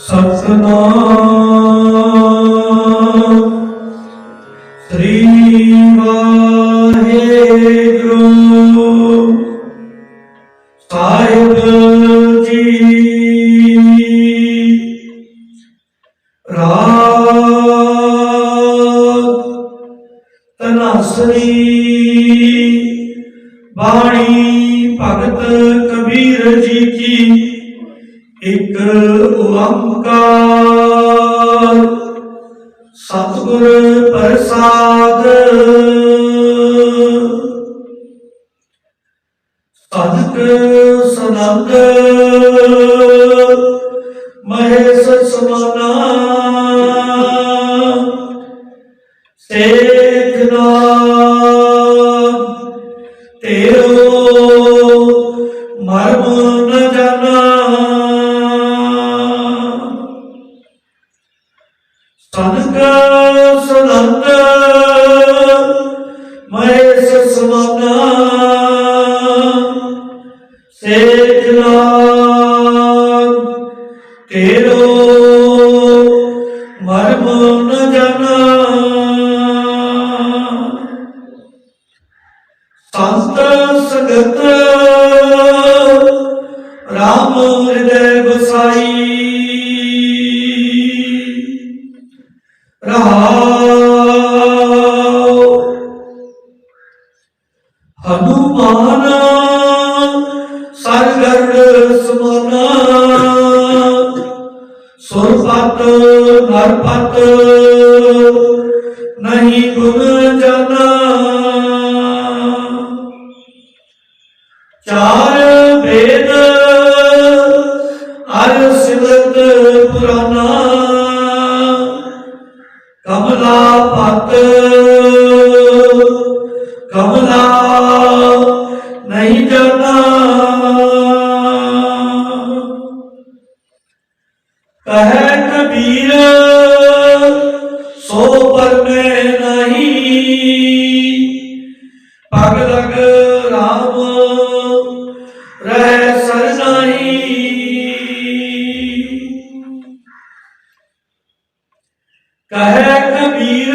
ਸਤਨਾਮ। ਸ੍ਰੀ ਵਾਹਿਗੁਰੂ। ਸਾਹਿਬ ਜੀ। ਰਾਗ ਤਨਸਰੀ। ਬਾਣੀ ਭਗਤ ਕਬੀਰ ਜੀ ਕੀ ਇਕ ਓੰਕਾਰ। ਸਤਿਗੁਰ ਪ੍ਰਸਾਦ। ਸਦਕ ਸਨੰਦ। ਮਹੇਸ਼ ਸਮਾਨਾ। ਸੇਖ ਨਾਮ। ਤੇਰੋ ਮਰਮ ਸਨਕ ਸਨੰਦ ਮਹੇਸ਼ ਸਮਾਨਾ ਸੇਖ ਨਾਮ ਤੇਰੋ ਮਰਮ ਨ ਜਾਣਾ। ਸੰਤ ਸਗਤ ਰਾਮ ਹਿਰਦੈ ਰਹਾਉ ਹਨੂਮਾਨ ਸਰਗੜ ਸਮਾਨਾ। ਸੁਰਪਤ ਨਰਪਤ ਨਹੀਂ ਗੁਣ ਜਾਣਾ ਚਾਰ ਵੇਦ ਅਰ ਸਿਮਰਤ ਪੁਰਾਨਾ। ਕਮਲਾ ਨਹੀਂ ਜਾਣਾ ਕਹੈ ਕਬੀਰ, ਸੋ ਪਰਮੇ ਨਹੀਂ। ਪਗ ਲਗ ਰਾਮ, ਰਹਿ ਸਰਨਾਈ ਕਹੈ ਕਬੀਰ